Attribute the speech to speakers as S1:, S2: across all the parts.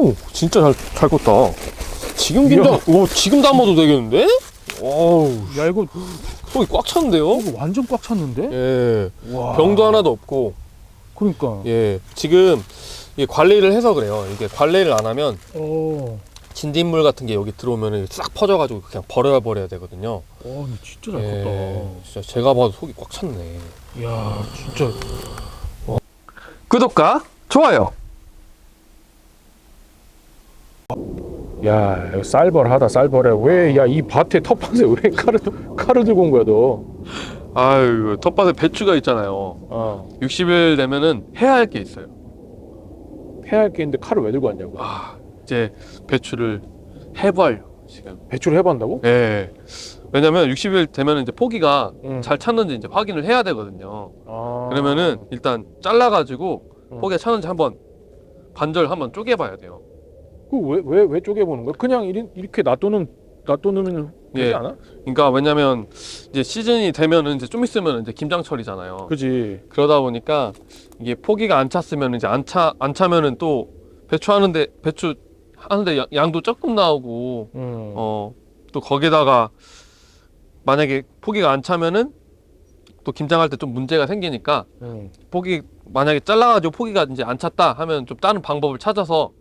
S1: 오, 진짜 잘, 잘 컸다. 지금 김장, 오, 지금 담아도 되겠는데? 어우,
S2: 야 이거
S1: 속이 꽉 찼는데요?
S2: 이거 완전 꽉 찼는데?
S1: 예.
S2: 와.
S1: 병도 하나도 없고,
S2: 그러니까.
S1: 예. 지금 이게 관리를 해서 그래요. 이게 관리를 안 하면
S2: 어.
S1: 진딧물 같은 게 여기 들어오면 싹 퍼져가지고 그냥 버려버려야 되거든요.
S2: 어, 근데 진짜 잘
S1: 예.
S2: 컸다.
S1: 진짜 제가 봐도 속이 꽉 찼네.
S2: 야, 진짜.
S1: 구독과 좋아요.
S2: 야, 이거 쌀벌하다 쌀벌해. 왜, 야, 이 밭에 텃밭에 왜 칼을, 칼을 들고 온 거야, 너?
S1: 아유, 텃밭에 배추가 있잖아요.
S2: 어.
S1: 60일 되면은 해야 할 게 있어요.
S2: 해야 할 게 있는데 칼을 왜 들고 왔냐고.
S1: 아, 이제 배추를 해봐요, 지금.
S2: 배추를 해봤다고?
S1: 예. 왜냐면 60일 되면 이제 포기가
S2: 응.
S1: 잘 찼는지 이제 확인을 해야 되거든요.
S2: 아.
S1: 그러면은 일단 잘라가지고
S2: 응.
S1: 포기가 찼는지 한번 반절 한번 쪼개봐야 돼요.
S2: 그왜 왜 왜 쪼개보는 거야? 그냥 이리- 이렇게 놔두는 놔두면 되지
S1: 예.
S2: 않아?
S1: 그러니까 왜냐면 이제 시즌이 되면은 이제 좀 있으면 이제 김장철이잖아요.
S2: 그지.
S1: 그러다 보니까 이게 포기가 안 찼으면 이제 안 차 안 차면은 또 배추 하는데 배추 하는데 양- 양도 조금 나오고
S2: 음.
S1: 어또 거기다가 만약에 포기가 안 차면은 또 김장할 때 좀 문제가 생기니까
S2: 음.
S1: 포기 만약에 잘라가지고 포기가 이제 안 찼다 하면 좀 다른 방법을 찾아서
S2: 음.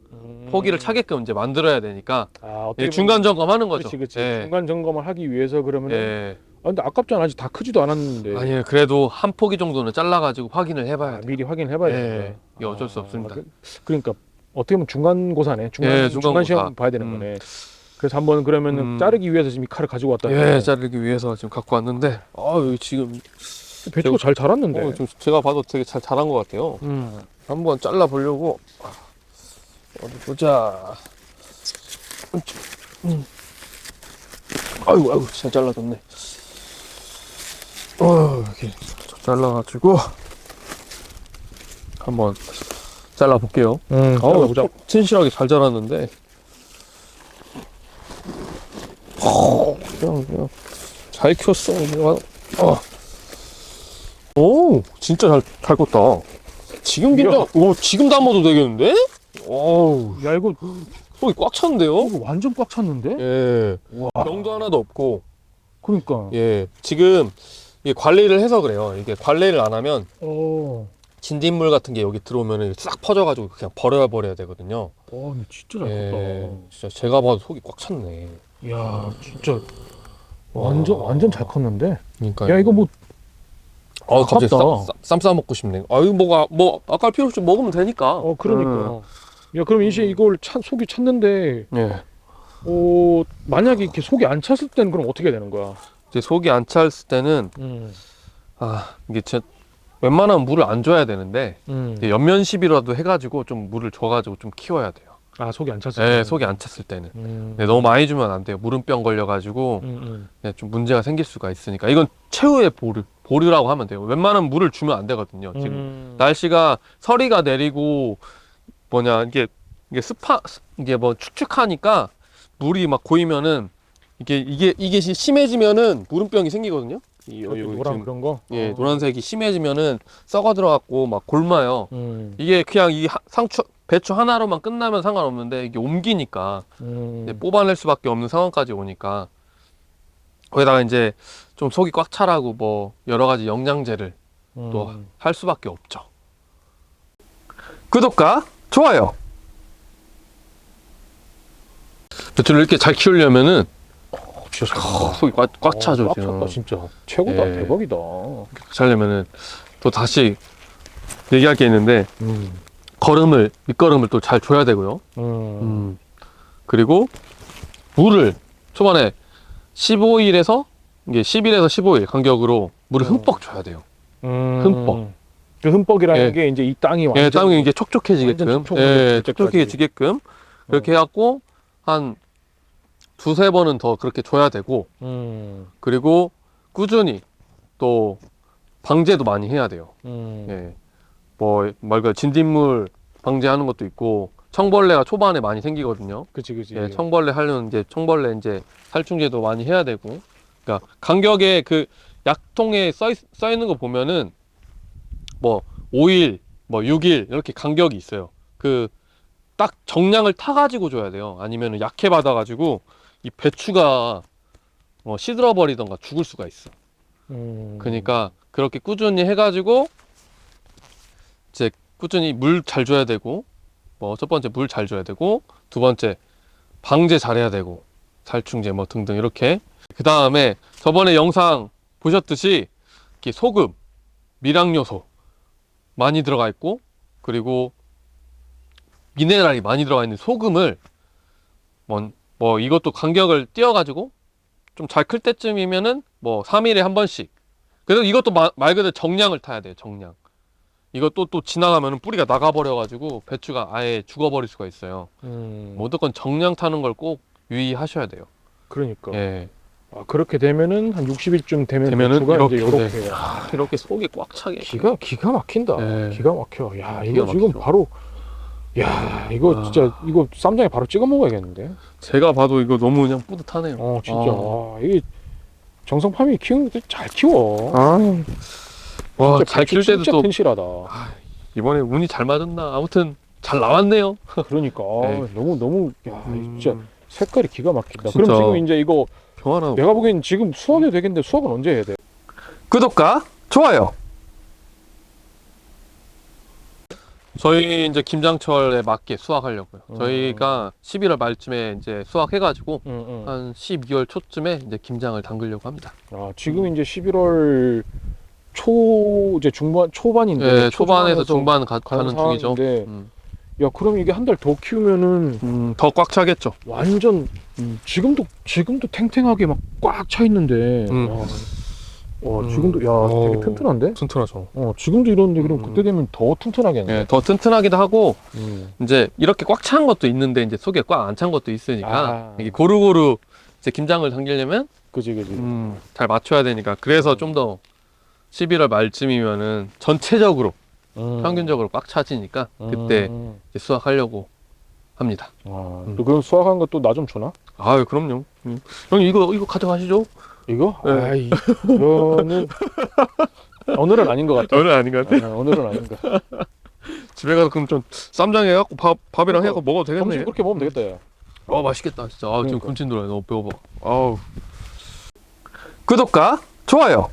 S1: 포기를 차게끔 이제 만들어야 되니까
S2: 아, 어떻게
S1: 예, 중간 점검하는 거죠.
S2: 그렇지, 그렇지.
S1: 예.
S2: 중간 점검을 하기 위해서 그러면. 은
S1: 예.
S2: 아, 근데 아깝잖아. 아직 다 크지도 않았는데.
S1: 아니요 그래도 한 포기 정도는 잘라가지고 확인을 해봐야
S2: 아,
S1: 돼요.
S2: 미리 확인해봐야
S1: 예,
S2: 돼.
S1: 이게 어쩔 수 없습니다.
S2: 그, 그러니까 어떻게 보면 중간고사네. 중간,
S1: 예,
S2: 중간,
S1: 중간고사.
S2: 시험 봐야 되는
S1: 음.
S2: 거네. 그래서 한번 그러면은
S1: 음.
S2: 자르기 위해서 지금 이 칼을 가지고 왔다.
S1: 예, 자르기 위해서 지금 갖고 왔는데 아 지금
S2: 배추가 잘 자랐는데.
S1: 어, 좀 제가 봐도 되게 잘 자란 것 같아요.
S2: 음.
S1: 한번 잘라 보려고 어디 보자. 음. 아이고 아이고 잘 잘라졌네. 어 이렇게 잘라가지고 한번 잘라 볼게요.
S2: 음.
S1: 어우
S2: 보자.
S1: 튼실하게 잘 자랐는데. 어, 그냥 그냥 잘 키웠어. 그냥. 어. 오 진짜 잘 잘 컸다. 지금 김장 오 지금 담아도 되겠는데? 어우
S2: 야 이거
S1: 속이 꽉 찼는데요?
S2: 이거 완전 꽉 찼는데?
S1: 예
S2: 와.
S1: 병도 하나도 없고
S2: 그러니까.
S1: 예 지금 이게 관리를 해서 그래요. 이게 관리를 안 하면
S2: 어.
S1: 진딧물 같은 게 여기 들어오면 싹 퍼져가지고 그냥 버려버려야 되거든요.
S2: 어, 근데 진짜
S1: 잘예 진짜 제가 봐도 속이 꽉 찼네.
S2: 컸다. 야, 진짜 완전 완전 잘 컸는데.
S1: 그러니까
S2: 야 이거
S1: 뭐어 갑자기
S2: 아깝다.
S1: 쌈싸 먹고 싶네. 아유 뭐가 뭐 아까 필요 없이 먹으면 되니까.
S2: 어 그러니까. 야 그럼 이제 이걸 차, 속이 찼는데
S1: 예.
S2: 어 만약에 이렇게 속이 안 찼을 때는 그럼 어떻게 되는 거야?
S1: 이제 속이 안 찼을 때는
S2: 음.
S1: 아 이게 제 웬만하면 물을 안 줘야 되는데
S2: 음.
S1: 이제 연면시비라도 해가지고 좀 물을 줘가지고 좀 키워야 돼요.
S2: 아 속이 안 찼을
S1: 네,
S2: 때.
S1: 속이 안 찼을 때는.
S2: 음.
S1: 네, 너무 많이 주면 안 돼요. 물음병 걸려가지고
S2: 음, 음.
S1: 네, 좀 문제가 생길 수가 있으니까 이건 최후의 보류 보류라고 하면 돼요. 웬만하면 물을 주면 안 되거든요. 지금
S2: 음.
S1: 날씨가 서리가 내리고 뭐냐 이게 이게 습하 이게 뭐 축축하니까 물이 막 고이면은 이게 이게 이게 시- 심해지면은 물음병이 생기거든요. 이
S2: 이렇게
S1: 여기
S2: 노란
S1: 지금
S2: 그런 거.
S1: 예
S2: 어.
S1: 노란색이 심해지면은 썩어 들어갖고 막 골마요.
S2: 음.
S1: 이게 그냥 이 하- 상추 배추 하나로만 끝나면 상관없는데 이게 옮기니까
S2: 음.
S1: 이제 뽑아낼 수밖에 없는 상황까지 오니까 거기다가 이제 좀 속이 꽉 차라고 뭐 여러 가지 영양제를 또
S2: 음.
S1: 할 수밖에 없죠. 구독과 좋아요. 배추를 이렇게 잘 키우려면은
S2: 진짜
S1: 어,
S2: 컸다.
S1: 속이 꽉, 꽉
S2: 어,
S1: 차죠
S2: 꽉
S1: 지금.
S2: 찼다 진짜. 최고다
S1: 예.
S2: 대박이다.
S1: 차려면은 또 다시 얘기할 게 있는데
S2: 음.
S1: 거름을 밑거름을 또 잘 줘야 되고요.
S2: 음.
S1: 음. 그리고 물을 초반에 15일에서 이게 10일에서 15일 간격으로 물을
S2: 음.
S1: 흠뻑 줘야 돼요.
S2: 음.
S1: 흠뻑.
S2: 그 흠뻑이라는
S1: 예.
S2: 게 이제 이 땅이 완전
S1: 예, 땅이 이게 촉촉해지게끔,
S2: 완전
S1: 예,
S2: 때까지.
S1: 촉촉해지게끔 그렇게 해갖고 한 두세 번은 더 그렇게 줘야 되고
S2: 음.
S1: 그리고 꾸준히 또 방제도 많이 해야 돼요.
S2: 음.
S1: 예, 뭐 말그 진딧물 방제하는 것도 있고 청벌레가 초반에 많이 생기거든요.
S2: 그치 그치.
S1: 예, 청벌레 하려면 이제 청벌레 이제 살충제도 많이 해야 되고, 그러니까 간격에 그 약통에 써, 있, 써 있는 거 보면은 뭐 5일, 뭐 6일 이렇게 간격이 있어요. 그 딱 정량을 타 가지고 줘야 돼요. 아니면 약해 받아 가지고 이 배추가 어, 시들어 버리던가 죽을 수가 있어.
S2: 음.
S1: 그러니까 그렇게 꾸준히 해 가지고 이제 꾸준히 물 잘 줘야 되고 뭐 첫 번째 물 잘 줘야 되고 두 번째 방제 잘해야 되고 살충제 뭐 등등 이렇게 그 다음에 저번에 영상 보셨듯이 이렇게 소금 미량 요소 많이 들어가 있고 그리고 미네랄이 많이 들어가 있는 소금을 뭐, 뭐 이것도 간격을 띄어가지고 좀 잘 클 때쯤이면은 뭐 3일에 한 번씩. 그래서 이것도 마- 말 그대로 정량을 타야 돼요 정량. 이것도 또 지나가면 뿌리가 나가버려가지고 배추가 아예 죽어버릴 수가 있어요.
S2: 음.
S1: 무조건 정량 타는 걸 꼭 유의하셔야 돼요.
S2: 그러니까.
S1: 예
S2: 아, 그렇게 되면은 한 60일쯤 되면
S1: 되면은
S2: 이제
S1: 이렇게
S2: 이렇게
S1: 아, 이렇게 속이 꽉 차게
S2: 기가 기가 막힌다.
S1: 네.
S2: 기가 막혀. 야
S1: 아,
S2: 이거
S1: 기가
S2: 지금
S1: 막히죠.
S2: 바로 야 이거
S1: 아.
S2: 진짜 이거 쌈장에 바로 찍어 먹어야겠는데.
S1: 제가 봐도 이거 너무 그냥 뿌듯하네요
S2: 어 진짜
S1: 아.
S2: 와, 이게 정성팜이 키우는 게잘 키워.
S1: 와,
S2: 진짜
S1: 잘
S2: 배추
S1: 키울 때도
S2: 진짜
S1: 또
S2: 튼실하다.
S1: 이번에 운이 잘 맞았나 아무튼 잘 나왔네요
S2: 그러니까 아,
S1: 네.
S2: 너무 너무 야
S1: 음,
S2: 진짜 색깔이 기가 막힌다.
S1: 진짜.
S2: 그럼 지금 이제 이거
S1: 평안하고
S2: 내가 보기엔 지금 수확이 되겠는데 수확은 언제 해야 돼?
S1: 구독과 좋아요. 저희 이제 김장철에 맞게 수확하려고요.
S2: 음.
S1: 저희가 11월 말쯤에 이제 수확해가지고
S2: 응, 응.
S1: 한 12월 초쯤에 이제 김장을 담그려고 합니다.
S2: 아 지금 이제 11월 초 이제 중반 초반인데
S1: 네,
S2: 초반에서
S1: 중반 가,
S2: 가는
S1: 가는 중이죠.
S2: 상황인데
S1: 음,
S2: 야 그럼 이게 한 달 더 키우면은
S1: 음, 더 꽉 차겠죠.
S2: 완전
S1: 음.
S2: 지금도 지금도 탱탱하게 막 꽉 차 있는데
S1: 음.
S2: 와, 와
S1: 음.
S2: 지금도 야 되게
S1: 어.
S2: 튼튼한데
S1: 튼튼하죠.
S2: 어 지금도 이런데 그럼
S1: 음.
S2: 그때 되면 더 튼튼하겠네
S1: 네, 더 튼튼하기도 하고
S2: 음.
S1: 이제 이렇게 꽉 찬 것도 있는데 이제 속에 꽉 안 찬 것도 있으니까
S2: 아.
S1: 이게 고루고루 이제 김장을 당기려면
S2: 그지 그지
S1: 음, 잘 맞춰야 되니까 그래서 좀 더 11월 말쯤이면은 전체적으로
S2: 음.
S1: 평균적으로 꽉 차지니까 그때
S2: 음.
S1: 이제 수확하려고 합니다.
S2: 아,
S1: 음.
S2: 또 그럼 수확한 것도 나 좀 주나?
S1: 아유 그럼요. 음. 형님 이거 이거 가져가시죠.
S2: 이거?
S1: 네.
S2: 아이 이거는 오늘은 아닌 것 같아
S1: 오늘 아닌 것
S2: 아, 오늘은 아닌 것 같아
S1: 집에 가서 그럼 좀 쌈장 해갖고 밥 밥이랑 해갖고 먹어도
S2: 점심
S1: 되겠네.
S2: 그렇게 먹으면 되겠다 야.
S1: 어 맛있겠다 진짜. 아 지금
S2: 그러니까.
S1: 군침 돌아요. 너무 배워봐. 아우. 구독과 좋아요.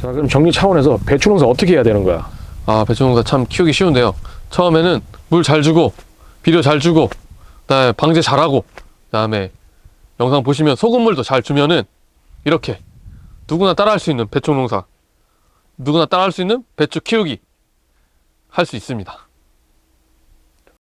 S2: 자 그럼 정리 차원에서 배추 농사 어떻게 해야 되는 거야?
S1: 아 배추농사 참 키우기 쉬운데요. 처음에는 물 잘 주고 비료 잘 주고 그다음에 방제 잘하고 그다음에 영상 보시면 소금물도 잘 주면은 이렇게 누구나 따라할 수 있는 배추 농사 누구나 따라할 수 있는 배추 키우기 할 수 있습니다.